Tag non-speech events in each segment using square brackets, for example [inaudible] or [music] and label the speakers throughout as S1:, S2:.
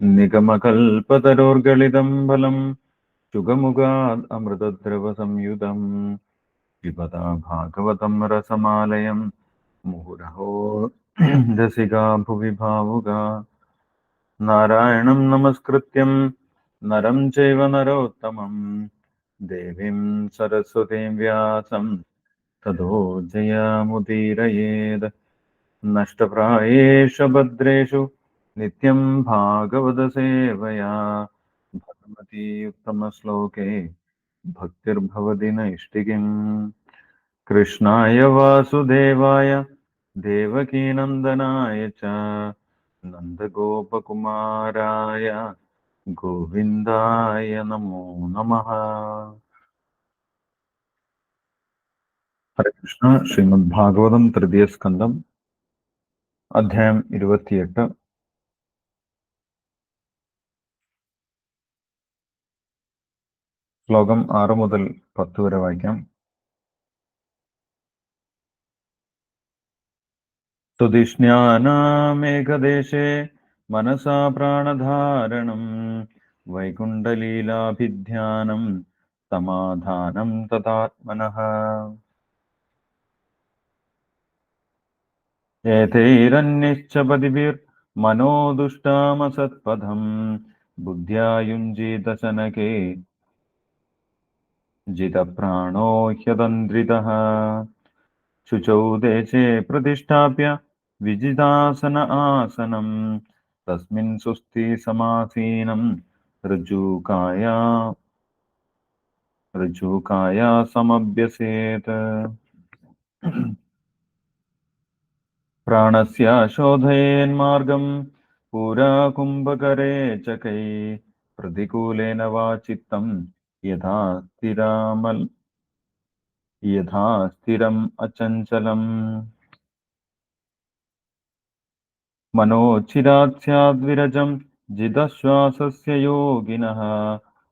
S1: നിഗമകൽപതരോർഗളിതം ഫലം ശുഗമുഖാത് അമൃതദ്രവസംയുതം പിബതാ ഭാഗവതം രസമാലയം മുഹുരഹോ രസികാ ഭുവി ഭാവുക. നാരായണം നമസ്കൃത്യം നരം ചൈവ നരോത്തമം ദേവീം സരസ്വതീം വ്യാസം തതോ ജയാമുദീരയേത്. നഷ്ടപ്രായേഷു ഭദ്രേഷു ഭാഗവത സേവയാ. ഭഗവതി ഉത്തമശ്ലോകേ ഭക്തിർഭവതി നൈഷ്ഠികിം കൃഷ്ണായ വാസുദേവായ. ദേവകീനന്ദനായ ച. നന്ദഗോപകുമാരായ. ഗോവിന്ദായ നമോ നമഃ. ഹരേ കൃഷ്ണ. ശ്രീമദ് ഭാഗവതം തൃതീയ സ്കന്ധം. അധ്യായം ഇരുപത്തിയെട്ട്. ശ്ലോകം ആറ് മുതൽ പത്ത് വരെ വായിക്കാം. തുതിഷ്ണ്യാനാമേകദേശേ മനസാ പ്രാണധാരണം വൈകുണ്ഠലീലാഭിധ്യാനം സമാധാനം തഥാത്മന. ഏതൈരന്യശ്ച പതിഭിർ മനോദുഷ്ടാമസത്പഥം ബുദ്ധ്യായുഞ്ജീതശനകേ ജിതപ്രാണോ ഹ്യതന്ത്രിതः ശുചौ ദേശേ പ്രതിഷ്ഠാപ്യ വിജിതാസന ആസനം തസ്മിൻ സുസ്ഥി സമാസീനം ഋജുകായ ഋജുകായ സമഭ്യസേത് പ്രാണസ്യ ശോധയേന്മാർഗം പുരാ കുംഭകരേ ചകൈ പ്രതികൂലേന വാ ചിത്തം യഥാ സ്ഥിരാമൽ യഥാ സ്ഥിരം അചഞ്ചലം മനോച്ചിരാത് സ്യാദ്വിരജം ജിതശ്വാസസ്യ യോഗിനഃ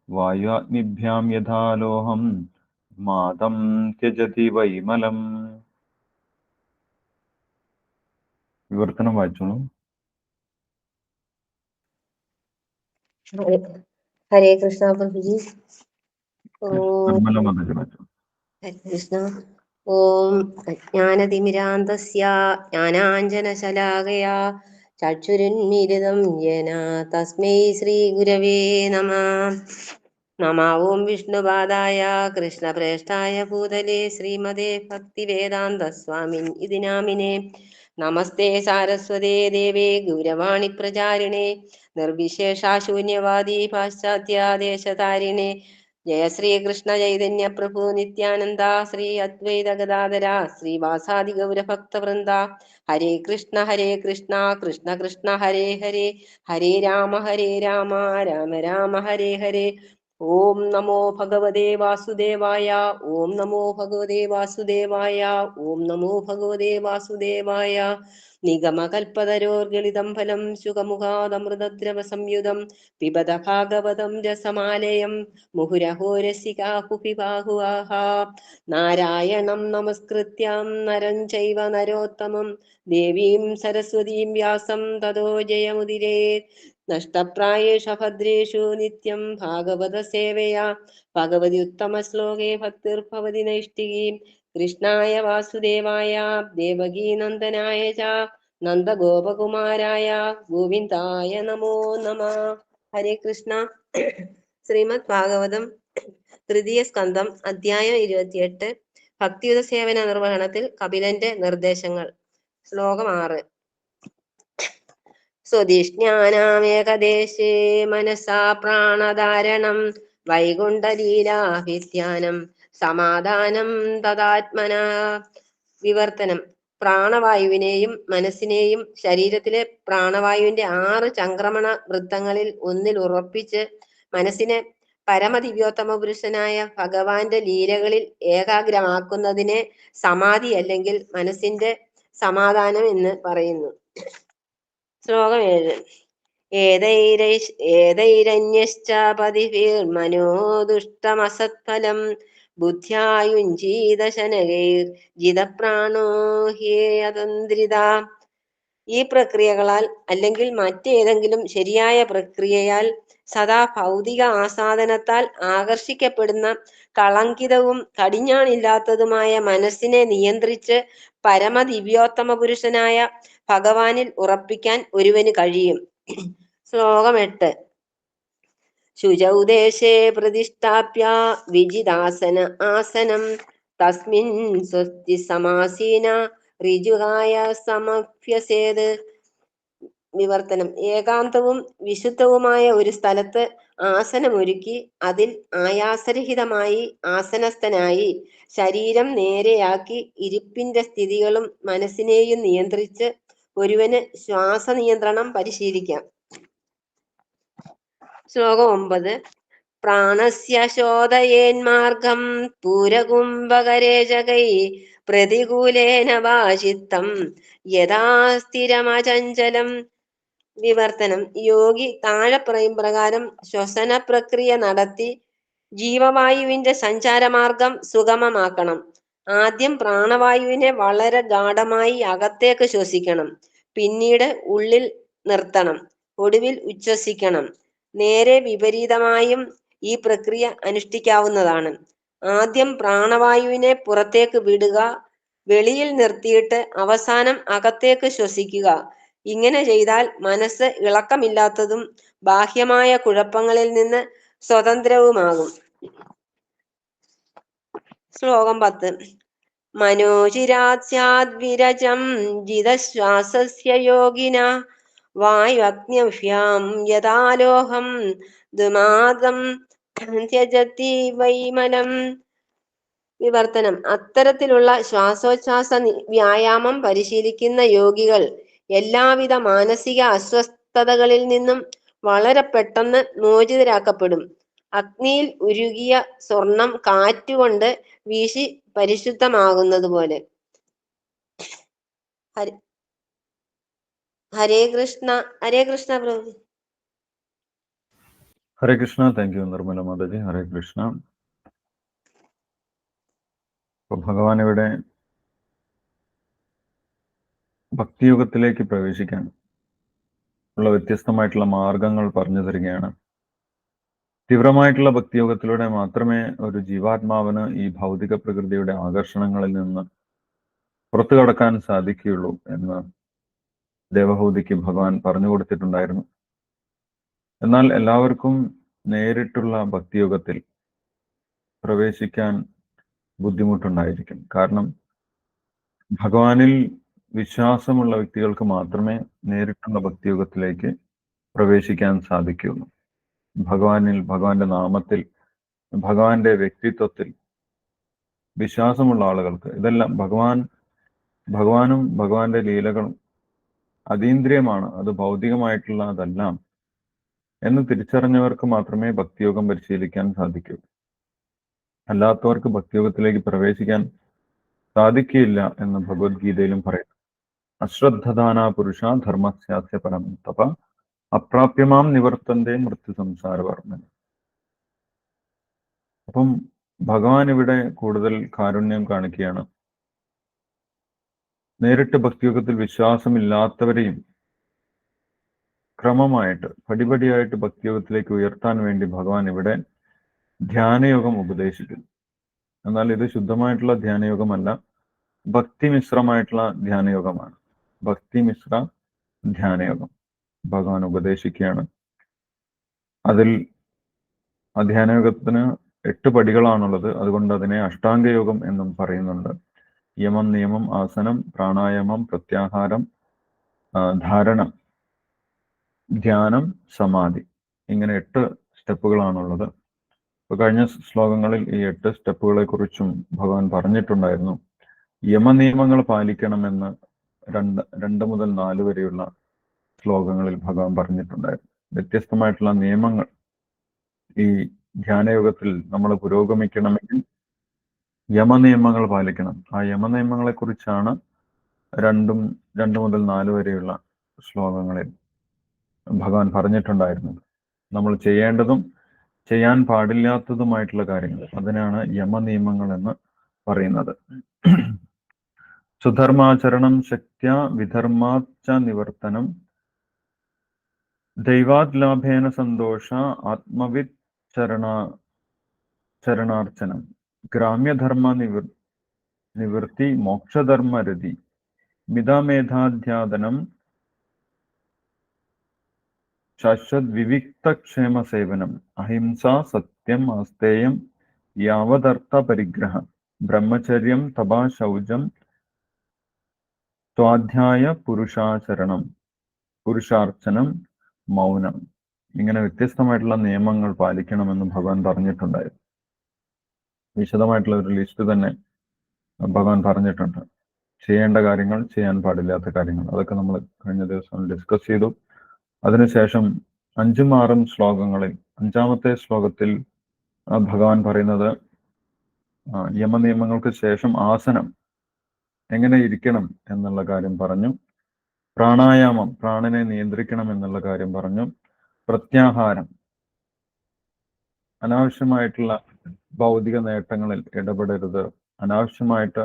S1: വായുഅഗ്നിഭ്യാം യഥാ ലോഹം മാതം ത്യജതി വൈമലം വിവർത്തനം വായിച്ചോളൂ
S2: ഹരേ ഹരേ കൃഷ്ണ പ്രഭുജി ഓം അജ്ഞാനതിമിരാന്തസ്യ ജ്ഞാനാഞ്ജനശലാകയാ ചക്ഷുരുന്മീലിതം യേന തസ്മൈ ശ്രീഗുരവേ നമ നമ. ഓം വിഷ്ണുപാദായ കൃഷ്ണപ്രേഷ്ഠായ ഭൂതലേ ശ്രീമതേ ഭക്തിവേദാന്തസ്വാമിൻ ഇതി നാമിനെ നമസ്തേ സാരസ്വതേ ദേവേ ഗൗരവാണി പ്രചാരിണേ നിർവിശേഷാശൂന്യവാദി പാശ്ചാത്യാദേശതാരിണേ ജയ ശ്രീകൃഷ്ണ ചൈതന്യ പ്രഭു നിത്യാനന്ദ ശ്രീ അദ്വൈത ഗദാധര ശ്രീവാസാദി ഗൗരഭക്തവൃന്ദ. ഹരേ കൃഷ്ണ ഹരേ കൃഷ്ണ കൃഷ്ണ കൃഷ്ണ ഹരേ ഹരേ. ഹരേ രാമ ഹരേ രാമ രാമ രാമ ഹരേ ഹരേ. ഓം നമോ ഭഗവതേ വാസുദേവായ ഓം നമോ ഭഗവതേ വാസുദേവായ ഓം നമോ ഭഗവതേ വാസുദേവായ. നിഗമകൽപ്പതരോർഗളിതം ഫലം ശുഖമുഖാദമൃതദ്രവ സംയുതം പിബത ഭാഗവതം രസമാലയം മുഹുരഹോ രസികാഹുപിബാഹുവാഹ നാരായണം നമസ്കൃത്യം നരം ചൈവ നരോത്തമം ദേവീം സരസ്വതീം വ്യാസം തതോ ജയമുദിരേത് നഷ്ടപ്രായേഷ ഭദ്രേഷു നിത്യം ഭാഗവത സേവയാ ഭഗവതി ഉത്തമ ശ്ലോകേ ഭക്തിർഭവതി നൈഷ്ഠികീം കൃഷ്ണായ വാസുദേവായ ദേവകീനന്ദനായ ച നന്ദഗോപകുമാരായ ഗോവിന്ദായ നമോ നമ. ഹരേ കൃഷ്ണ. ശ്രീമദ് ഭാഗവതം തൃതീയ സ്കന്ധം അധ്യായം ഇരുപത്തിയെട്ട്. ഭക്തിയുത സേവന നിർവഹണത്തിൽ കപിലന്റെ നിർദ്ദേശങ്ങൾ. ശ്ലോകം ആറ്. സ്വതിഷ്ഞാനാമേകദേശേ മനസാ പ്രാണധാരണം വൈകുണ്ഠലീലാഭിധ്യാനം. സമാധാനം തദാത്മന. വിവർത്തനം. പ്രാണവായുവിനെയും മനസ്സിനെയും ശരീരത്തിലെ പ്രാണവായുവിന്റെ ആറ് ചംക്രമണ വൃത്തങ്ങളിൽ ഒന്നിൽ ഉറപ്പിച്ച് മനസ്സിനെ പരമദിവ്യോത്തമ പുരുഷനായ ഭഗവാന്റെ ലീലകളിൽ ഏകാഗ്രമാക്കുന്നതിനെ സമാധി അല്ലെങ്കിൽ മനസ്സിന്റെ സമാധാനം എന്ന് പറയുന്നു. ശ്ലോകം ഏഴ്. ഏതൈരൈ- ഏതൈരന്യശ്ചാപതി മനോദുഷ്ടമസത്ഫലം ദുഷ്ടമസത്ഫലം ബുദ്ധ്യായുഞ്ജീത ശനകൈർ ജിതപ്രാണോ ഈ പ്രക്രിയകളാൽ അല്ലെങ്കിൽ മറ്റേതെങ്കിലും ശരിയായ പ്രക്രിയയാൽ സദാ ഭൗതിക ആസാദനത്താൽ ആകർഷിക്കപ്പെടുന്ന കളങ്കിതവും കടിഞ്ഞാണില്ലാത്തതുമായ മനസ്സിനെ നിയന്ത്രിച്ച് പരമദിവ്യോത്തമ പുരുഷനായ ഭഗവാനിൽ ഉറപ്പിക്കാൻ ഒരുവന് കഴിയും. ശ്ലോകം എട്ട്. ശുചൗ ദേശേ പ്രതിഷ്ഠാപ്യ വിജിതാസന ആസനം തസ്മിൻ സ്വസ്തി സമാസീന ഋജുഹായ സമഭ്യസേത് വിവർത്തനം ഏകാന്തവും വിശുദ്ധവുമായ ഒരു സ്ഥലത്ത് ആസനമൊരുക്കി അതിൽ ആയാസരഹിതമായി ആസനസ്ഥനായി ശരീരം നേരെയാക്കി ഇരിപ്പിന്റെ സ്ഥിതികളും മനസ്സിനെയും നിയന്ത്രിച്ച് ഒരുവന് ശ്വാസ നിയന്ത്രണം പരിശീലിക്കാം. ശ്ലോകം ഒമ്പത്. പ്രാണസ്യ ശോധയേന്മാർഗം പൂരകുംഭകരേചകൈ പ്രതികൂലേന വാശിത്തം യഥാ സ്ഥിരമചഞ്ചലം. വിവർത്തനം. യോഗി താഴെ പറയും പ്രകാരം ശ്വസന പ്രക്രിയ നടത്തി ജീവവായുവിന്റെ സഞ്ചാരമാർഗം സുഗമമാക്കണം. ആദ്യം പ്രാണവായുവിനെ വളരെ ഗാഠമായി അകത്തേക്ക് ശ്വസിക്കണം. പിന്നീട് ഉള്ളിൽ നിർത്തണം. ഒടുവിൽ ഉച്ഛ്വസിക്കണം നേരെ വിപരീതമായും ഈ പ്രക്രിയ അനുഷ്ഠിക്കാവുന്നതാണ്. ആദ്യം പ്രാണവായുവിനെ പുറത്തേക്ക് വിടുക വെളിയിൽ നിർത്തിയിട്ട് അവസാനം അകത്തേക്ക് ശ്വസിക്കുക. ഇങ്ങനെ ചെയ്താൽ മനസ്സ് ഇളക്കമില്ലാത്തതും ബാഹ്യമായ കുഴപ്പങ്ങളിൽ നിന്ന് സ്വതന്ത്രവുമാകും. ശ്ലോകം പത്ത്. മനോചിരാസ്യാദ്വിരജം ജിതശ്വാസസ്യ യോഗിന വായുഅഗ്നിഭ്യാം യഥാലോഹം ദുമാതം ത്യജത്തി വൈമലം വിവർത്തനം. അത്തരത്തിലുള്ള ശ്വാസോച്ഛ്വാസ വ്യായാമം പരിശീലിക്കുന്ന യോഗികൾ എല്ലാവിധ മാനസിക അസ്വസ്ഥതകളിൽ നിന്നും വളരെ പെട്ടെന്ന് മോചിതരാക്കപ്പെടും. അഗ്നിയിൽ ഉരുകിയ സ്വർണം കാറ്റുകൊണ്ട് വീശി പരിശുദ്ധമാകുന്നത് പോലെ ഹരി ഹരേ കൃഷ്ണ ഹരേ കൃഷ്ണ പ്രഭു.
S1: Hare Krishna thank you Nirmala Mataji. ഹരേ കൃഷ്ണ. ഭഗവാൻ ഇവിടെ ഭക്തിയുഗത്തിലേക്ക് പ്രവേശിക്കാൻ ഉള്ള വ്യത്യസ്തമായിട്ടുള്ള മാർഗങ്ങൾ പറഞ്ഞു തരികയാണ്. തീവ്രമായിട്ടുള്ള ഭക്തിയോഗത്തിലൂടെ മാത്രമേ ഒരു ജീവാത്മാവിന് ഈ ഭൗതിക പ്രകൃതിയുടെ ആകർഷണങ്ങളിൽ നിന്ന് പുറത്തു കടക്കാൻ സാധിക്കുകയുള്ളൂ എന്ന് ദേവഹൂതിക്ക് ഭഗവാൻ പറഞ്ഞു കൊടുത്തിട്ടുണ്ടായിരുന്നു. എന്നാൽ എല്ലാവർക്കും നേരിട്ടുള്ള ഭക്തിയോഗത്തിൽ പ്രവേശിക്കാൻ ബുദ്ധിമുട്ടുണ്ടായിരിക്കും. കാരണം ഭഗവാനിൽ വിശ്വാസമുള്ള വ്യക്തികൾക്ക് മാത്രമേ നേരിട്ടുള്ള ഭക്തിയോഗത്തിലേക്ക് പ്രവേശിക്കാൻ സാധിക്കുകയുള്ളൂ. ഭഗവാനിൽ ഭഗവാന്റെ നാമത്തിൽ ഭഗവാന്റെ വ്യക്തിത്വത്തിൽ വിശ്വാസമുള്ള ആളുകൾക്ക് ഇതെല്ലാം ഭഗവാൻ ഭഗവാനും ഭഗവാന്റെ ലീലകളും അതീന്ദ്രിയമാണ്. അത് ഭൗതികമായിട്ടുള്ളതെല്ലാം എന്ന് തിരിച്ചറിഞ്ഞവർക്ക് മാത്രമേ ഭക്തിയോഗം പരിശീലിക്കാൻ സാധിക്കൂ. അല്ലാത്തവർക്ക് ഭക്തിയോഗത്തിലേക്ക് പ്രവേശിക്കാൻ സാധിക്കില്ല എന്ന് ഭഗവത്ഗീതയിലും പറയുന്നു. അശ്രദ്ധദാന പുരുഷ ധർമ്മസ്യാസ്യ പരം തപ അപ്രാപ്യമാം നിവർത്തന്റെ മൃത്യു സംസാരവർമ്മൻ അപ്പം ഭഗവാൻ ഇവിടെ കൂടുതൽ കാരുണ്യം കാണിക്കുകയാണ്. നേരിട്ട് ഭക്തിയോഗത്തിൽ വിശ്വാസമില്ലാത്തവരെയും ക്രമമായിട്ട് പടിപടിയായിട്ട് ഭക്തിയോഗത്തിലേക്ക് ഉയർത്താൻ വേണ്ടി ഭഗവാൻ ഇവിടെ ധ്യാനയോഗം ഉപദേശിക്കുന്നു. എന്നാൽ ഇത് ശുദ്ധമായിട്ടുള്ള ധ്യാനയോഗമല്ല ഭക്തി മിശ്രമായിട്ടുള്ള ധ്യാനയോഗമാണ്. ഭക്തി മിശ്ര ധ്യാനയോഗം ഭഗവാൻ ഉപദേശിക്കുകയാണ്. അതിൽ ആ ധ്യാനയോഗത്തിന് എട്ട് പടികളാണുള്ളത്. അതുകൊണ്ട് അതിനെ അഷ്ടാംഗയോഗം എന്നും പറയുന്നുണ്ട്. യമം നിയമം ആസനം പ്രാണായാമം പ്രത്യാഹാരം ധാരണ ധ്യാനം സമാധി. ഇങ്ങനെ എട്ട് സ്റ്റെപ്പുകളാണുള്ളത്. ഇപ്പൊ കഴിഞ്ഞ ശ്ലോകങ്ങളിൽ ഈ എട്ട് സ്റ്റെപ്പുകളെ കുറിച്ചും ഭഗവാൻ പറഞ്ഞിട്ടുണ്ടായിരുന്നു. യമനിയമങ്ങൾ പാലിക്കണമെന്ന് രണ്ട് രണ്ട് മുതൽ നാല് വരെയുള്ള ശ്ലോകങ്ങളിൽ ഭഗവാൻ പറഞ്ഞിട്ടുണ്ടായിരുന്നു. വ്യത്യസ്തമായിട്ടുള്ള നിയമങ്ങൾ ഈ ധ്യാനയോഗത്തിൽ നമ്മൾ പുരോഗമിക്കണമെങ്കിൽ യമനിയമങ്ങൾ പാലിക്കണം. ആ യമനിയമങ്ങളെ കുറിച്ചാണ് രണ്ടും രണ്ട് മുതൽ നാല് വരെയുള്ള ശ്ലോകങ്ങളിൽ ഭഗവാൻ പറഞ്ഞിട്ടുണ്ടായിരുന്നത് നമ്മൾ ചെയ്യേണ്ടതും ചെയ്യാൻ പാടില്ലാത്തതുമായിട്ടുള്ള കാര്യങ്ങൾ. അതിനാണ് യമനിയമങ്ങൾ എന്ന് പറയുന്നത്. സുധർമാചരണം ശക്തിയ വിധർമാച്ച നിവർത്തനം ദൈവാത് ലാഭേന സന്തോഷ ആത്മവിത് ചരണ ചരണാർച്ചനം. ഗ്രാമ്യധർമ്മ നിവൃ നിവൃത്തി മോക്ഷധർമ്മരതി. മിതമേധാധ്യാദനം ശാശ്വത് വിവിക്തക്ഷേമ സേവനം അഹിംസ സത്യം ആസ്തേയം യാവതർത്ഥ പരിഗ്രഹം ബ്രഹ്മചര്യം തപാ ശൗചം സ്വാധ്യായ പുരുഷാചരണം പുരുഷാർച്ചനം മൗനം. ഇങ്ങനെ വ്യത്യസ്തമായിട്ടുള്ള നിയമങ്ങൾ പാലിക്കണമെന്ന് ഭഗവാൻ പറഞ്ഞിട്ടുണ്ടായിരുന്നു. വിശദമായിട്ടുള്ള ഒരു ലിസ്റ്റ് തന്നെ ഭഗവാൻ പറഞ്ഞിട്ടുണ്ട്. ചെയ്യേണ്ട കാര്യങ്ങൾ ചെയ്യാൻ പാടില്ലാത്ത കാര്യങ്ങൾ. അതൊക്കെ നമ്മൾ കഴിഞ്ഞ ദിവസം ഡിസ്കസ് ചെയ്തു. അതിനുശേഷം അഞ്ചും ആറും ശ്ലോകങ്ങളിൽ അഞ്ചാമത്തെ ശ്ലോകത്തിൽ ഭഗവാൻ പറയുന്നത് യമ യമനിയമങ്ങൾക്ക് ശേഷം ആസനം എങ്ങനെ ഇരിക്കണം എന്നുള്ള കാര്യം പറഞ്ഞു. പ്രാണായാമം പ്രാണനെ നിയന്ത്രിക്കണം എന്നുള്ള കാര്യം പറഞ്ഞു. പ്രത്യാഹാരം അനാവശ്യമായിട്ടുള്ള ഭൗതിക നേട്ടങ്ങളിൽ ഇടപെടരുത്. അനാവശ്യമായിട്ട്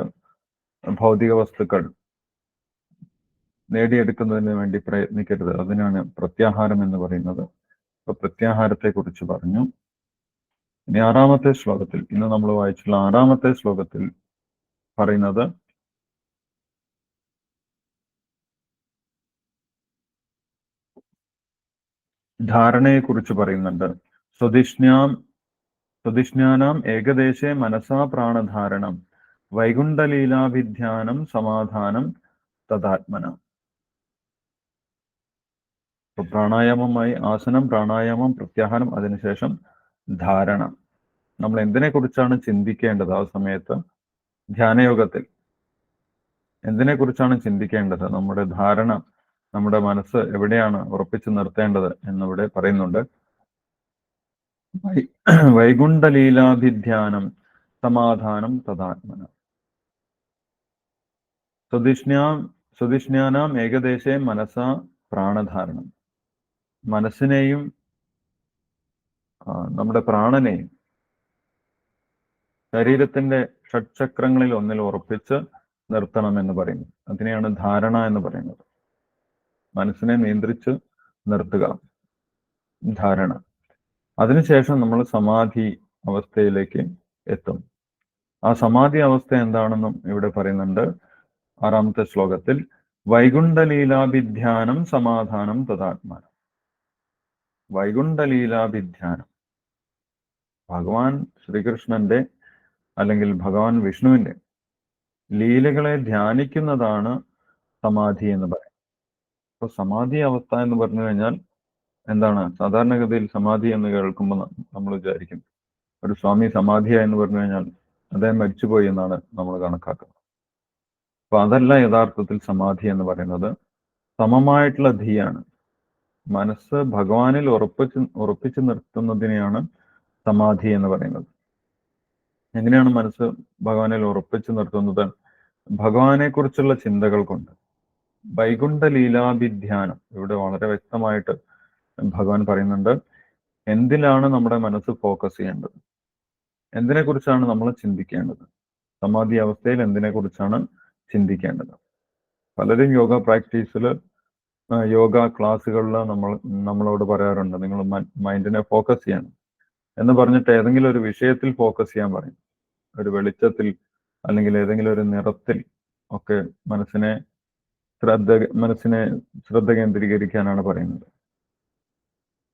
S1: ഭൗതിക വസ്തുക്കൾ നേടിയെടുക്കുന്നതിന് വേണ്ടി പ്രയത്നിക്കരുത്. അതിനാണ് പ്രത്യാഹാരം എന്ന് പറയുന്നത്. അപ്പൊ പ്രത്യാഹാരത്തെ കുറിച്ച് പറഞ്ഞു. ഇനി ആറാമത്തെ ശ്ലോകത്തിൽ ഇന്ന് നമ്മൾ വായിച്ചുള്ള ആറാമത്തെ ശ്ലോകത്തിൽ പറയുന്നത് ധാരണയെ കുറിച്ച് പറയുന്നുണ്ട്. സ്വതിഷ്ണ്യാം സ്വതിഷ്ണ്യാനാം ഏകദേശേ മനസാ പ്രാണധാരണം. വൈകുണ്ഠലീലാഭിധ്യാനം സമാധാനം തഥാത്മന അപ്പൊ പ്രാണായാമമായി ആസനം പ്രാണായാമം പ്രത്യാഹാരം അതിനുശേഷം ധാരണ. നമ്മൾ എന്തിനെ കുറിച്ചാണ് ചിന്തിക്കേണ്ടത് ആ സമയത്ത്? ധ്യാനയോഗത്തിൽ. എന്തിനെ കുറിച്ചാണ് ചിന്തിക്കേണ്ടത്? നമ്മുടെ ധാരണ നമ്മുടെ മനസ്സ് എവിടെയാണ് ഉറപ്പിച്ചു നിർത്തേണ്ടത് എന്നിവിടെ പറയുന്നുണ്ട്. [clears throat] വൈകുണ്ഠലീലാഭിധ്യാനം സമാധാനം തഥാത്മന സ്വതിഷ്ണ്യാം സ്വതിഷ്ണ്യാനാം ഏകദേശേ മനസ്സ പ്രാണധാരണം. മനസ്സിനെയും നമ്മുടെ പ്രാണനെയും ശരീരത്തിന്റെ ഷഡ്ചക്രങ്ങളിൽ ഒന്നിൽ ഉറപ്പിച്ച് നിർത്തണം എന്ന് പറയുന്നു. അതിനെയാണ് ധാരണ എന്ന് പറയുന്നത്. മനസ്സിനെ നിയന്ത്രിച്ച് നിർത്തുക. ധാരണ. അതിനുശേഷം നമ്മൾ സമാധി അവസ്ഥയിലേക്ക് എത്തും. ആ സമാധി അവസ്ഥ എന്താണെന്നും ഇവിടെ പറയുന്നുണ്ട്. ആറാമത്തെ ശ്ലോകത്തിൽ വൈകുണ്ഠലീലാഭിധ്യാനം സമാധാനം തഥാത്മാനം വൈകുണ്ഠലീലാഭിധ്യാനം. ഭഗവാൻ ശ്രീകൃഷ്ണന്റെ അല്ലെങ്കിൽ ഭഗവാൻ വിഷ്ണുവിന്റെ ലീലകളെ ധ്യാനിക്കുന്നതാണ് സമാധി എന്ന് പറയുന്നത്. അപ്പൊ സമാധി അവസ്ഥ എന്ന് പറഞ്ഞു കഴിഞ്ഞാൽ എന്താണ്? സാധാരണഗതിയിൽ സമാധി എന്ന് കേൾക്കുമ്പോൾ നമ്മൾ വിചാരിക്കും ഒരു സ്വാമി സമാധിയ എന്ന് പറഞ്ഞു കഴിഞ്ഞാൽ അദ്ദേഹം മരിച്ചുപോയി എന്നാണ് നമ്മൾ കണക്കാക്കുന്നത്. അപ്പൊ അതല്ല യഥാർത്ഥത്തിൽ സമാധി എന്ന് പറയുന്നത്. സമമായിട്ടുള്ള ധിയാണ്. മനസ്സ് ഭഗവാനിൽ ഉറപ്പിച്ച് ഉറപ്പിച്ചു നിർത്തുന്നതിനെയാണ് സമാധി എന്ന് പറയുന്നത്. എങ്ങനെയാണ് മനസ്സ് ഭഗവാനിൽ ഉറപ്പിച്ചു നിർത്തുന്നത്? ഭഗവാനെ കുറിച്ചുള്ള ചിന്തകൾ കൊണ്ട് വൈകുണ്ഠ ലീലാഭിധ്യാനം ഇവിടെ വളരെ വ്യക്തമായിട്ട് ഭഗവാൻ പറയുന്നുണ്ട് എന്തിലാണ് നമ്മുടെ മനസ്സ് ഫോക്കസ് ചെയ്യേണ്ടത്? എന്തിനെ കുറിച്ചാണ് നമ്മൾ ചിന്തിക്കേണ്ടത്? സമാധി അവസ്ഥയിൽ എന്തിനെ കുറിച്ചാണ് ചിന്തിക്കേണ്ടത്? പലരും യോഗ പ്രാക്ടീസിൽ യോഗ ക്ലാസ്സുകളിൽ നമ്മൾ നമ്മളോട് പറയാറുണ്ട് നിങ്ങൾ മൈൻഡിനെ ഫോക്കസ് ചെയ്യണം എന്ന് പറഞ്ഞിട്ട് ഏതെങ്കിലും ഒരു വിഷയത്തിൽ ഫോക്കസ് ചെയ്യാൻ പറയും. ഒരു വെളിച്ചത്തിൽ അല്ലെങ്കിൽ ഏതെങ്കിലും ഒരു നിറത്തിൽ ഒക്കെ മനസ്സിനെ ശ്രദ്ധ മനസ്സിനെ ശ്രദ്ധ കേന്ദ്രീകരിക്കാനാണ് പറയുന്നത്.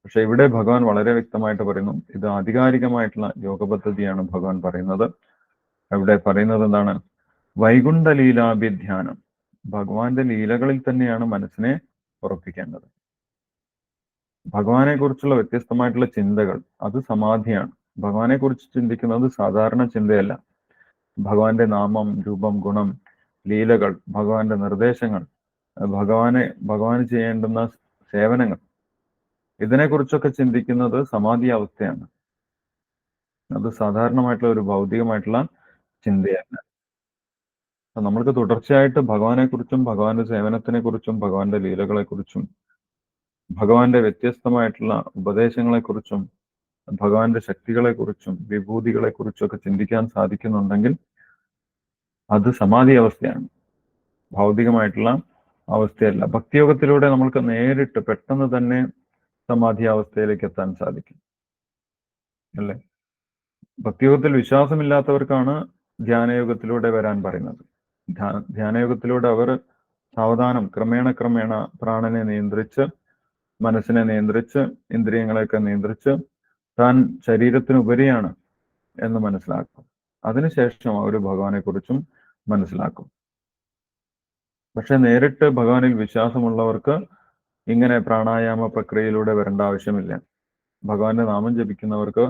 S1: പക്ഷെ ഇവിടെ ഭഗവാൻ വളരെ വ്യക്തമായിട്ട് പറയുന്നു ഇത് ആധികാരികമായിട്ടുള്ള യോഗ പദ്ധതിയാണ് ഭഗവാൻ പറയുന്നത്. ഇവിടെ പറയുന്നത് എന്താണ്? വൈകുണ്ഠ ലീലാഭിധ്യാനം ഭഗവാന്റെ ലീലകളിൽ തന്നെയാണ് മനസ്സിനെ ഉറപ്പിക്കേണ്ടത്. ഭഗവാനെ കുറിച്ചുള്ള വ്യത്യസ്തമായിട്ടുള്ള ചിന്തകൾ അത് സമാധിയാണ്. ഭഗവാനെ കുറിച്ച് ചിന്തിക്കുന്നത് സാധാരണ ചിന്തയല്ല. ഭഗവാന്റെ നാമം രൂപം ഗുണം ലീലകൾ ഭഗവാന്റെ നിർദ്ദേശങ്ങൾ ഭഗവാനെ ഭഗവാന് ചെയ്യേണ്ടുന്ന സേവനങ്ങൾ ഇതിനെക്കുറിച്ചൊക്കെ ചിന്തിക്കുന്നത് സമാധി അവസ്ഥയാണ് അത് സാധാരണമായിട്ടുള്ള ഒരു ഭൗതികമായിട്ടുള്ള ചിന്തയല്ല നമ്മൾക്ക് തുടർച്ചയായിട്ട് ഭഗവാനെ കുറിച്ചും ഭഗവാന്റെ സേവനത്തിനെ കുറിച്ചും ഭഗവാന്റെ ലീലകളെ കുറിച്ചും ഭഗവാന്റെ വ്യത്യസ്തമായിട്ടുള്ള ഉപദേശങ്ങളെ കുറിച്ചും ഭഗവാന്റെ ശക്തികളെ കുറിച്ചും വിഭൂതികളെ കുറിച്ചും ഒക്കെ ചിന്തിക്കാൻ സാധിക്കുന്നുണ്ടെങ്കിൽ അത് സമാധി അവസ്ഥയാണ് ഭൗതികമായിട്ടുള്ള അവസ്ഥയല്ല. ഭക്തിയോഗത്തിലൂടെ നമ്മൾക്ക് നേരിട്ട് പെട്ടെന്ന് തന്നെ സമാധി അവസ്ഥയിലേക്ക് എത്താൻ സാധിക്കും. അല്ലേ? ഭക്തിയോഗത്തിൽ വിശ്വാസമില്ലാത്തവർക്കാണ് ധ്യാനയോഗത്തിലൂടെ വരാൻ പറയുന്നത്. ധ്യാ- ധ്യാനയോഗത്തിലൂടെ അവർ സാവധാനം ക്രമേണ ക്രമേണ പ്രാണനെ നിയന്ത്രിച്ച് മനസ്സിനെ നിയന്ത്രിച്ച് ഇന്ദ്രിയങ്ങളെയൊക്കെ നിയന്ത്രിച്ച് താൻ ശരീരത്തിനുപരിയാണ് എന്ന് മനസ്സിലാക്കും. അതിനുശേഷം അവർ ഭഗവാനെ കുറിച്ചും മനസ്സിലാക്കും. പക്ഷെ നേരിട്ട് ഭഗവാനിൽ വിശ്വാസമുള്ളവർക്ക് ഇങ്ങനെ പ്രാണായാമ പ്രക്രിയയിലൂടെ വരേണ്ട ആവശ്യമില്ല. ഭഗവാന്റെ നാമം ജപിക്കുന്നവർക്ക്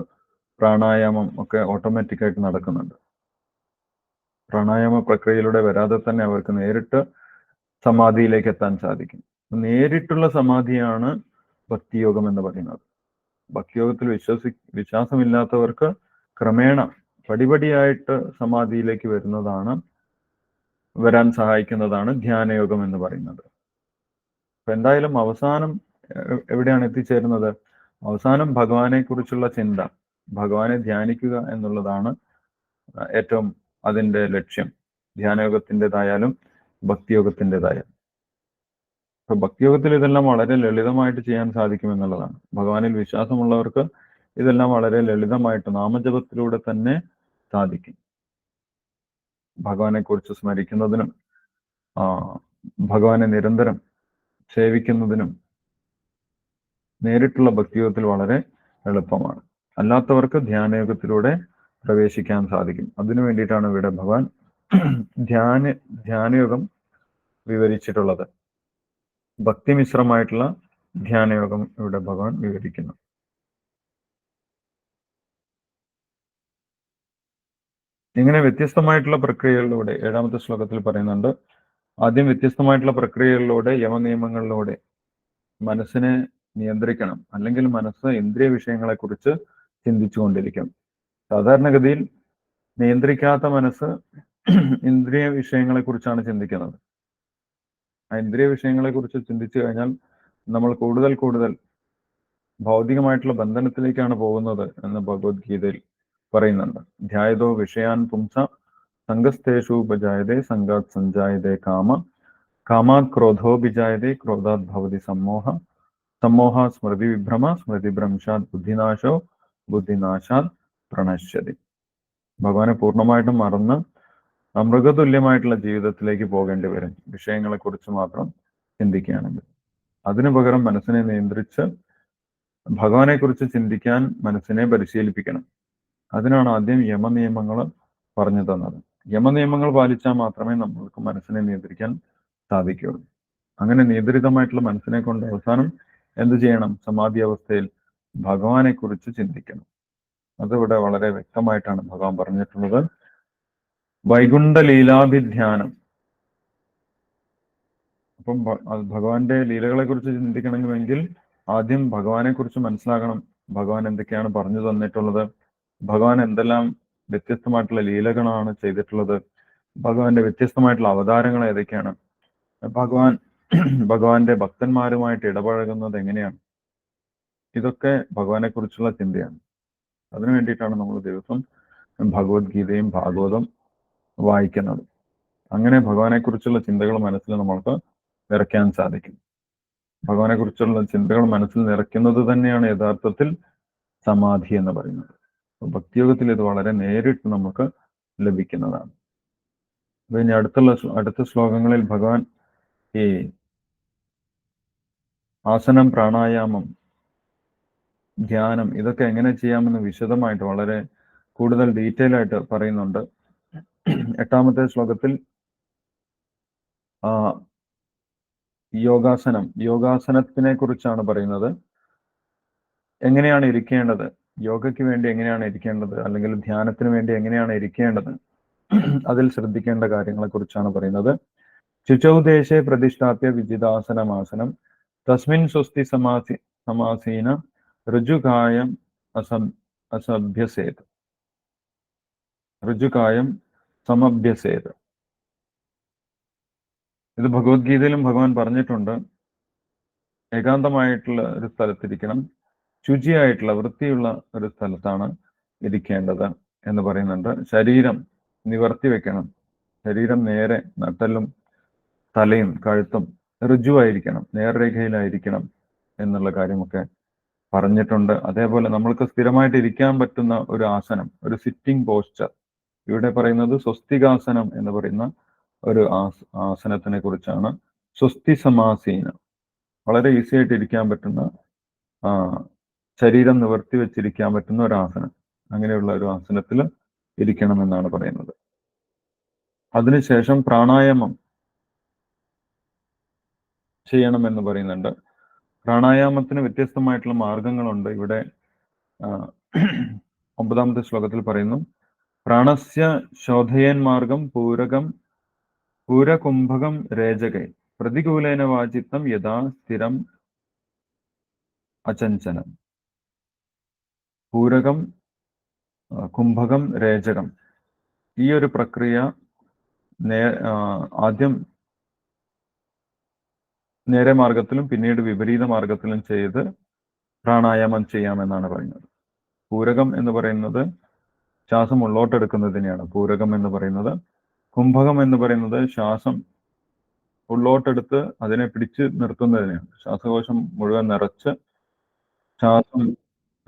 S1: പ്രാണായാമം ഒക്കെ ഓട്ടോമാറ്റിക് ആയിട്ട് നടക്കുന്നുണ്ട്. പ്രാണായാമ പ്രക്രിയയിലൂടെ വരാതെ തന്നെ അവർക്ക് നേരിട്ട് സമാധിയിലേക്ക് എത്താൻ സാധിക്കും. നേരിട്ടുള്ള സമാധിയാണ് ഭക്തിയോഗം എന്ന് പറയുന്നത്. ഭക്തിയോഗത്തിൽ വിശ്വസി വിശ്വാസമില്ലാത്തവർക്ക് ക്രമേണ പടിപടിയായിട്ട് സമാധിയിലേക്ക് വരുന്നതാണ് വരാൻ സഹായിക്കുന്നതാണ് ധ്യാനയോഗം എന്ന് പറയുന്നത്. അപ്പൊ എന്തായാലും അവസാനം എവിടെയാണ് എത്തിച്ചേരുന്നത്? അവസാനം ഭഗവാനെ കുറിച്ചുള്ള ചിന്ത ഭഗവാനെ ധ്യാനിക്കുക എന്നുള്ളതാണ് ഏറ്റവും അതിന്റെ ലക്ഷ്യം. ധ്യാനയോഗത്തിന്റെതായാലും ഭക്തിയോഗത്തിന്റെതായാലും. അപ്പൊ ഭക്തിയോഗത്തിൽ ഇതെല്ലാം വളരെ ലളിതമായിട്ട് ചെയ്യാൻ സാധിക്കും എന്നുള്ളതാണ് ഭഗവാനിൽ വിശ്വാസമുള്ളവർക്ക് ഇതെല്ലാം വളരെ ലളിതമായിട്ട് നാമജപത്തിലൂടെ തന്നെ സാധിക്കും. ഭഗവാനെ കുറിച്ച് സ്മരിക്കുന്നതിനും ഭഗവാനെ നിരന്തരം സേവിക്കുന്നതിനും നേരിട്ടുള്ള ഭക്തിയോഗത്തിൽ വളരെ എളുപ്പമാണ്. അല്ലാത്തവർക്ക് ധ്യാനയോഗത്തിലൂടെ പ്രവേശിക്കാൻ സാധിക്കും. അതിനു വേണ്ടിയിട്ടാണ് ഇവിടെ ഭഗവാൻ ധ്യാന ധ്യാനയോഗം വിവരിച്ചിട്ടുള്ളത്. ഭക്തിമിശ്രമായിട്ടുള്ള ധ്യാനയോഗം ഇവിടെ ഭഗവാൻ വിവരിക്കുന്നു. ഇങ്ങനെ വ്യത്യസ്തമായിട്ടുള്ള പ്രക്രിയകളിലൂടെ ഏഴാമത്തെ ശ്ലോകത്തിൽ പറയുന്നുണ്ട് ആദ്യം വ്യത്യസ്തമായിട്ടുള്ള പ്രക്രിയകളിലൂടെ യമനിയമങ്ങളിലൂടെ മനസ്സിനെ നിയന്ത്രിക്കണം. അല്ലെങ്കിൽ മനസ്സ് ഇന്ദ്രിയ വിഷയങ്ങളെ കുറിച്ച് ചിന്തിച്ചുകൊണ്ടിരിക്കും. സാധാരണഗതിയിൽ നിയന്ത്രിക്കാത്ത മനസ്സ് ഇന്ദ്രിയ വിഷയങ്ങളെക്കുറിച്ചാണ് ചിന്തിക്കുന്നത്. ആ ഇന്ദ്രിയ വിഷയങ്ങളെ കുറിച്ച് ചിന്തിച്ചു കഴിഞ്ഞാൽ നമ്മൾ കൂടുതൽ കൂടുതൽ ഭൗതികമായിട്ടുള്ള ബന്ധനത്തിലേക്കാണ് പോകുന്നത് എന്ന് ഭഗവത്ഗീതയിൽ പറയുന്നുണ്ട്. ധ്യായതോ വിഷയാൻ പുംസ സംഘസ്ഥേഷു ഉപജായത സംഘാത് സഞ്ജായതേ കാമ കാമാത് ക്രോധോ വിജായതേ ക്രോധാത് ഭവതി സമ്മോഹ സമ്മോഹ സ്മൃതി വിഭ്രമ സ്മൃതി ഭ്രംശാത് ബുദ്ധിനാശോ ബുദ്ധിനാശാത് പ്രണശ്യതി. ഭഗവാനെ പൂർണമായിട്ടും മറന്ന് മൃഗതുല്യമായിട്ടുള്ള ജീവിതത്തിലേക്ക് പോകേണ്ടി വരും. വിഷയങ്ങളെ കുറിച്ച് മാത്രം ചിന്തിക്കുകയാണെങ്കിൽ. അതിനു പകരം മനസ്സിനെ നിയന്ത്രിച്ച് ഭഗവാനെ കുറിച്ച് ചിന്തിക്കാൻ മനസ്സിനെ പരിശീലിപ്പിക്കണം. അതിനാണ് ആദ്യം യമനിയമങ്ങൾ പറഞ്ഞു തന്നത്. യമനിയമങ്ങൾ പാലിച്ചാൽ മാത്രമേ നമ്മൾക്ക് മനസ്സിനെ നിയന്ത്രിക്കാൻ സാധിക്കുകയുള്ളൂ. അങ്ങനെ നിയന്ത്രിതമായിട്ടുള്ള മനസ്സിനെ കൊണ്ട് അവസാനം എന്ത് ചെയ്യണം? സമാധി അവസ്ഥയിൽ ഭഗവാനെ കുറിച്ച് ചിന്തിക്കണം. അതിവിടെ വളരെ വ്യക്തമായിട്ടാണ് ഭഗവാൻ പറഞ്ഞിട്ടുള്ളത്. വൈകുണ്ഠ ലീലാഭിധ്യാനം അപ്പം ഭഗവാന്റെ ലീലകളെ കുറിച്ച് ചിന്തിക്കണമെങ്കിൽ ആദ്യം ഭഗവാനെ കുറിച്ച് മനസ്സിലാക്കണം ഭഗവാൻ എന്തൊക്കെയാണ് പറഞ്ഞു തന്നിട്ടുള്ളത്? ഭഗവാൻ എന്തെല്ലാം വ്യത്യസ്തമായിട്ടുള്ള ലീലകളാണ് ചെയ്തിട്ടുള്ളത്. ഭഗവാന്റെ വ്യത്യസ്തമായിട്ടുള്ള അവതാരങ്ങൾ ഏതൊക്കെയാണ്? ഭഗവാൻ ഭഗവാന്റെ ഭക്തന്മാരുമായിട്ട് ഇടപഴകുന്നത് എങ്ങനെയാണ്? ഇതൊക്കെ ഭഗവാനെ കുറിച്ചുള്ള ചിന്തയാണ്. അതിനു വേണ്ടിയിട്ടാണ് നമ്മൾ ദിവസം ഭഗവത്ഗീതയും ഭാഗവതം വായിക്കുന്നത്. അങ്ങനെ ഭഗവാനെ കുറിച്ചുള്ള ചിന്തകൾ മനസ്സിൽ നമ്മൾക്ക് നിറയ്ക്കാൻ സാധിക്കും. ഭഗവാനെ കുറിച്ചുള്ള ചിന്തകൾ മനസ്സിൽ നിറയ്ക്കുന്നത് തന്നെയാണ് യഥാർത്ഥത്തിൽ സമാധി എന്ന് പറയുന്നത്. ഭക്തിയോഗത്തിൽ ഇത് വളരെ നേരിട്ട് നമുക്ക് ലഭിക്കുന്നതാണ്. ഇനി അടുത്തുള്ള അടുത്ത ശ്ലോകങ്ങളിൽ ഭഗവാൻ ഈ ആസനം പ്രാണായാമം ധ്യാനം ഇതൊക്കെ എങ്ങനെ ചെയ്യാമെന്ന് വിശദമായിട്ട് വളരെ കൂടുതൽ ഡീറ്റെയിൽ ആയിട്ട് പറയുന്നുണ്ട്. എട്ടാമത്തെ ശ്ലോകത്തിൽ യോഗാസനം. യോഗാസനത്തിനെ കുറിച്ചാണ് പറയുന്നത്. എങ്ങനെയാണ് ഇരിക്കേണ്ടത്? യോഗയ്ക്ക് വേണ്ടി എങ്ങനെയാണ് ഇരിക്കേണ്ടത്? അല്ലെങ്കിൽ ധ്യാനത്തിന് വേണ്ടി എങ്ങനെയാണ് ഇരിക്കേണ്ടത്? അതിൽ ശ്രദ്ധിക്കേണ്ട കാര്യങ്ങളെ കുറിച്ചാണ് പറയുന്നത്. ശുചൗദേശെ പ്രതിഷ്ഠാപ്യ വിജിതാസനമാസനം തസ്മിൻ സ്വസ്തി സമാസി സമാസീന ഋജുകായം അസം അസഭ്യസേത്. ഋജുകായം സമഭ്യസേത്. ഇത് ഭഗവത്ഗീതയിലും ഭഗവാൻ പറഞ്ഞിട്ടുണ്ട്. ഏകാന്തമായിട്ടുള്ള ഒരു സ്ഥലത്തിരിക്കണം. ശുചിയായിട്ടുള്ള വൃത്തിയുള്ള ഒരു സ്ഥലത്താണ് ഇരിക്കേണ്ടത് എന്ന് പറയുന്നുണ്ട്. ശരീരം നിവർത്തി വെക്കണം. ശരീരം നേരെ നട്ടലും തലയും കഴുത്തും ഋജുവായിരിക്കണം. നേർരേഖയിലായിരിക്കണം എന്നുള്ള കാര്യമൊക്കെ പറഞ്ഞിട്ടുണ്ട്. അതേപോലെ നമ്മൾക്ക് സ്ഥിരമായിട്ട് ഇരിക്കാൻ പറ്റുന്ന ഒരു ആസനം ഒരു സിറ്റിംഗ് പോസ്ചർ ഇവിടെ പറയുന്നത് സ്വസ്തികാസനം എന്ന് പറയുന്ന ഒരു ആസ് ആസനത്തിനെ കുറിച്ചാണ്. സ്വസ്തി സമാസീനം വളരെ ഈസി ആയിട്ട് ഇരിക്കാൻ പറ്റുന്ന ശരീരം നിവർത്തി വെച്ചിരിക്കാൻ പറ്റുന്ന ഒരു ആസനം. അങ്ങനെയുള്ള ഒരു ആസനത്തിൽ ഇരിക്കണം എന്നാണ് പറയുന്നത്. അതിനുശേഷം പ്രാണായാമം ചെയ്യണമെന്ന് പറയുന്നുണ്ട്. പ്രാണായാമത്തിന് വ്യത്യസ്തമായിട്ടുള്ള മാർഗങ്ങളുണ്ട്. ഇവിടെ ഒമ്പതാമത്തെ ശ്ലോകത്തിൽ പറയുന്നു പ്രാണസ്യ ശോധയൻ മാർഗം പൂരകം പൂരകുംഭകം രേജകൈ പ്രതികൂലേന വാചിത്തം യഥാ സ്ഥിരം അചഞ്ചനം. പൂരകം കുംഭകം രേചകം. ഈ ഒരു പ്രക്രിയ നേ ആദ്യം നേരെ മാർഗത്തിലും പിന്നീട് വിപരീത മാർഗത്തിലും ചെയ്ത് പ്രാണായാമം ചെയ്യാമെന്നാണ് പറയുന്നത്. പൂരകം എന്ന് പറയുന്നത് ശ്വാസം ഉള്ളോട്ടെടുക്കുന്നതിനെയാണ് പൂരകം എന്ന് പറയുന്നത് കുംഭകം എന്ന് പറയുന്നത് ശ്വാസം ഉള്ളോട്ടെടുത്ത് അതിനെ പിടിച്ച് നിർത്തുന്നതിനെയാണ്. ശ്വാസകോശം മുഴുവൻ നിറച്ച് ശ്വാസം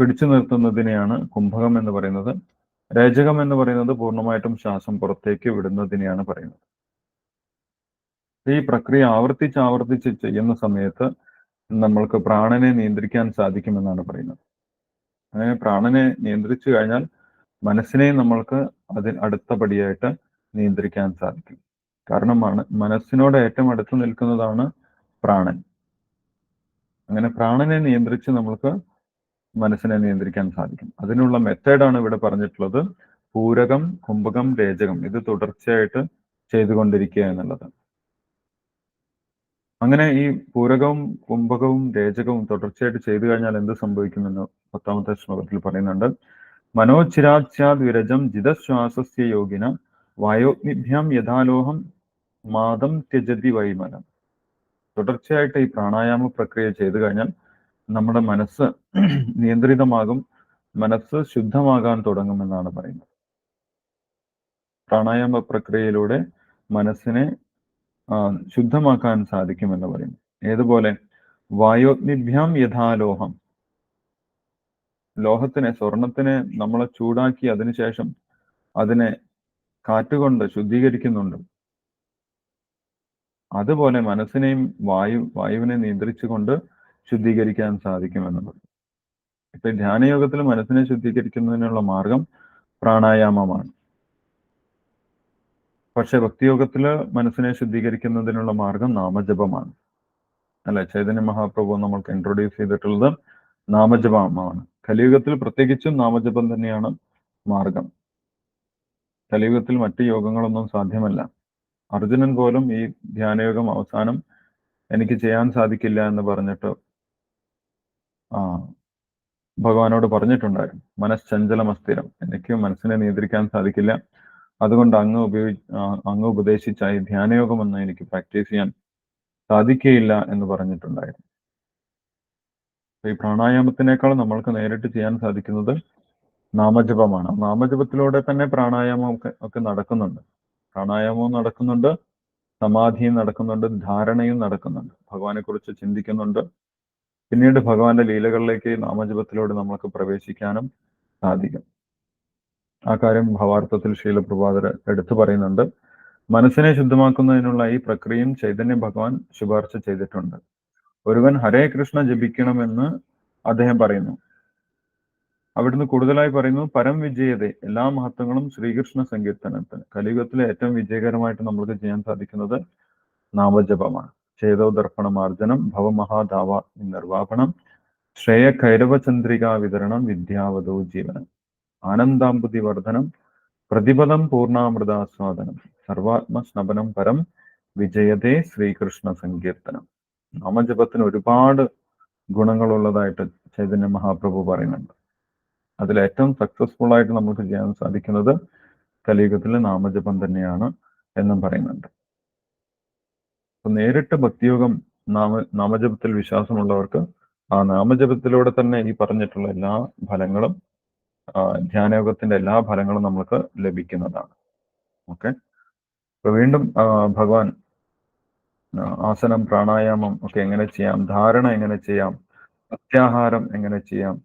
S1: പിടിച്ചു നിർത്തുന്നതിനെയാണ് കുംഭകം എന്ന് പറയുന്നത്. രജകം എന്ന് പറയുന്നത് പൂർണമായിട്ടും ശ്വാസം പുറത്തേക്ക് വിടുന്നതിനെയാണ് പറയുന്നത്. ഈ പ്രക്രിയ ആവർത്തിച്ച് ആവർത്തിച്ച് ചെയ്യുന്ന സമയത്ത് നമ്മൾക്ക് പ്രാണനെ നിയന്ത്രിക്കാൻ സാധിക്കുമെന്നാണ് പറയുന്നത്. അങ്ങനെ പ്രാണനെ നിയന്ത്രിച്ചു കഴിഞ്ഞാൽ മനസ്സിനെ നമ്മൾക്ക് അതിന് അടുത്ത പടിയായിട്ട് നിയന്ത്രിക്കാൻ സാധിക്കും. കാരണം മന മനസ്സിനോട് ഏറ്റവും അടുത്ത് നിൽക്കുന്നതാണ് പ്രാണൻ. അങ്ങനെ പ്രാണനെ നിയന്ത്രിച്ച് നമ്മൾക്ക് മനസ്സിനെ നിയന്ത്രിക്കാൻ സാധിക്കും. അതിനുള്ള മെത്തേഡാണ് ഇവിടെ പറഞ്ഞിട്ടുള്ളത്. പൂരകം കുംഭകം രേചകം. ഇത് തുടർച്ചയായിട്ട് ചെയ്തുകൊണ്ടിരിക്കുക എന്നുള്ളത്. അങ്ങനെ ഈ പൂരകവും കുംഭകവും രേചകവും തുടർച്ചയായിട്ട് ചെയ്തു കഴിഞ്ഞാൽ എന്ത് സംഭവിക്കുമെന്ന് പത്താമത്തെ ശ്ലോകത്തിൽ പറയുന്നുണ്ട്. മനോചിരാച്യാദ് വിരജം ജിതശ്വാസസ്യ യോഗിന വായോഗ്നിഭ്യാം യഥാലോഹം മാതം ത്യജതി വൈമനം. തുടർച്ചയായിട്ട് ഈ പ്രാണായാമ പ്രക്രിയ ചെയ്തു കഴിഞ്ഞാൽ നമ്മുടെ മനസ്സ് നിയന്ത്രിതമാകും മനസ്സ് ശുദ്ധമാകാൻ തുടങ്ങുമെന്നാണ് പറയുന്നത്. പ്രാണായാമ പ്രക്രിയയിലൂടെ മനസ്സിനെ ശുദ്ധമാക്കാൻ സാധിക്കുമെന്ന് പറയുന്നു. ഏതുപോലെ? വായോഗ്നിഭ്യാം യഥാലോഹം ലോഹത്തിനെ സ്വർണത്തിനെ നമ്മളെ ചൂടാക്കി അതിനുശേഷം അതിനെ കാറ്റുകൊണ്ട് ശുദ്ധീകരിക്കുന്നുണ്ട്. അതുപോലെ മനസ്സിനെയും വായു വായുവിനെ നിയന്ത്രിച്ചുകൊണ്ട് ശുദ്ധീകരിക്കാൻ സാധിക്കുമെന്നുള്ളത്. ഇപ്പൊ ധ്യാനയോഗത്തിൽ മനസ്സിനെ ശുദ്ധീകരിക്കുന്നതിനുള്ള മാർഗം പ്രാണായാമമാണ്. പക്ഷെ ഭക്തിയോഗത്തിൽ മനസ്സിനെ ശുദ്ധീകരിക്കുന്നതിനുള്ള മാർഗം നാമജപമാണ്. അല്ലെ? ചൈതന്യ മഹാപ്രഭു നമ്മൾക്ക് ഇൻട്രൊഡ്യൂസ് ചെയ്തിട്ടുള്ളത് നാമജപമാണ്. കലിയുഗത്തിൽ പ്രത്യേകിച്ചും നാമജപം തന്നെയാണ് മാർഗം. കലിയുഗത്തിൽ മറ്റ് യോഗങ്ങളൊന്നും സാധ്യമല്ല. അർജുനൻ പോലും ഈ ധ്യാനയോഗം അവസാനം എനിക്ക് ചെയ്യാൻ സാധിക്കില്ല എന്ന് പറഞ്ഞിട്ട് ആ ഭഗവാനോട് പറഞ്ഞിട്ടുണ്ടായിരുന്നു മനഃചഞ്ചലമസ്ഥിരം എനിക്ക് മനസ്സിനെ നിയന്ത്രിക്കാൻ സാധിക്കില്ല. അതുകൊണ്ട് അങ്ങ് ഉപയോഗി അങ്ങ് ഉപദേശിച്ച ഈ ധ്യാനയോഗം എനിക്ക് പ്രാക്ടീസ് ചെയ്യാൻ സാധിക്കുകയില്ല എന്ന് പറഞ്ഞിട്ടുണ്ടായിരുന്നു. ഈ പ്രാണായാമത്തിനേക്കാൾ നമ്മൾക്ക് നേരിട്ട് ചെയ്യാൻ സാധിക്കുന്നത് നാമജപമാണ്. നാമജപത്തിലൂടെ തന്നെ പ്രാണായാമം ഒക്കെ നടക്കുന്നുണ്ട്. പ്രാണായാമവും നടക്കുന്നുണ്ട് സമാധിയും നടക്കുന്നുണ്ട് ധാരണയും നടക്കുന്നുണ്ട്. ഭഗവാനെ കുറിച്ച് ചിന്തിക്കുന്നുണ്ട് പിന്നീട് ഭഗവാന്റെ ലീലകളിലേക്ക് നാമജപത്തിലൂടെ നമ്മൾക്ക് പ്രവേശിക്കാനും സാധിക്കും. ആ കാര്യം ഭാവാർത്ഥത്തിൽ ശീലപ്രഭാതർ എടുത്തു പറയുന്നുണ്ട്. മനസ്സിനെ ശുദ്ധമാക്കുന്നതിനുള്ള ഈ പ്രക്രിയയും ചൈതന്യ ഭഗവാൻ ശുപാർശ ചെയ്തിട്ടുണ്ട്. ഒരുവൻ ഹരേ കൃഷ്ണ ജപിക്കണമെന്ന് അദ്ദേഹം പറയുന്നു. അവിടുന്ന് കൂടുതലായി പറയുന്നു പരം വിജയത എല്ലാ മഹത്വങ്ങളും ശ്രീകൃഷ്ണ സങ്കീർത്തനത്തിന്. കലിയുഗത്തിലെ ഏറ്റവും വിജയകരമായിട്ട് നമ്മൾക്ക് ചെയ്യാൻ സാധിക്കുന്നത് നാമജപമാണ്. ചേതോ ദർപ്പണ മാർജനം ഭവമഹാധാവ നിർവാപണം ശ്രേയ കൈരവചന്ദ്രികാ വിതരണം വിദ്യാവതോ ജീവനം. ആനന്ദാംബുതി വർധനം പ്രതിപദം പൂർണാമൃതാസ്വാദനം സർവാത്മ സ്നപനം പരം വിജയതേ ശ്രീകൃഷ്ണ സങ്കീർത്തനം. നാമജപത്തിന് ഒരുപാട് ഗുണങ്ങളുള്ളതായിട്ട് ചൈതന്യ മഹാപ്രഭു പറയുന്നുണ്ട്. അതിൽ ഏറ്റവും സക്സസ്ഫുൾ ആയിട്ട് നമുക്ക് ചെയ്യാൻ സാധിക്കുന്നത് കലിയുഗത്തിലെ നാമജപം തന്നെയാണ് എന്നും പറയുന്നുണ്ട്. അപ്പൊ നേരിട്ട് ഭക്തിയോഗം നാമ നാമജപത്തിൽ വിശ്വാസമുള്ളവർക്ക് ആ നാമജപത്തിലൂടെ തന്നെ ഈ പറഞ്ഞിട്ടുള്ള എല്ലാ ഫലങ്ങളും ധ്യാനയോഗത്തിന്റെ എല്ലാ ഫലങ്ങളും നമ്മൾക്ക് ലഭിക്കുന്നതാണ്. ഓക്കെ? അപ്പൊ വീണ്ടും ഭഗവാൻ ആസനം പ്രാണായാമം ഒക്കെ എങ്ങനെ ചെയ്യാം ധാരണ എങ്ങനെ ചെയ്യാം പ്രത്യാഹാരം എങ്ങനെ ചെയ്യാം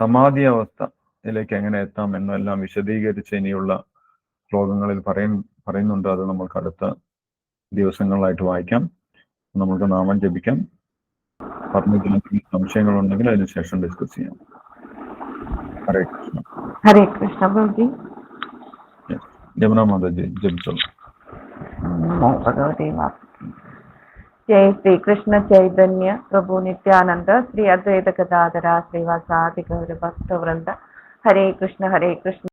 S1: സമാധി അവസ്ഥയിലേക്ക് എങ്ങനെ എത്താം എന്നെല്ലാം വിശദീകരിച്ച് ഇനിയുള്ള ശ്ലോകങ്ങളിൽ പറയും പറയുന്നുണ്ട്. അത് നമ്മൾക്ക് അടുത്ത ദിവസങ്ങളിലായിട്ട് വായിക്കാം നമുക്ക് നാമം ജപിക്കാം പറഞ്ഞതിൽ സംശയങ്ങളുണ്ടെങ്കിൽ അതിനുശേഷം ഡിസ്കസ് ചെയ്യാം ഹരേ കൃഷ്ണ
S3: हरे कृष्ण प्रभु जी
S1: ജമുന മാതാജി ജപിച്ചോളൂ
S3: नमो भगवते वासुदेवाय। जय श्री कृष्ण चैतन्य प्रभु नित्यानंद श्री अद्वैत गदाधरा श्रीवासादि गौर भक्त वृंद हरे कृष्ण हरे कृष्ण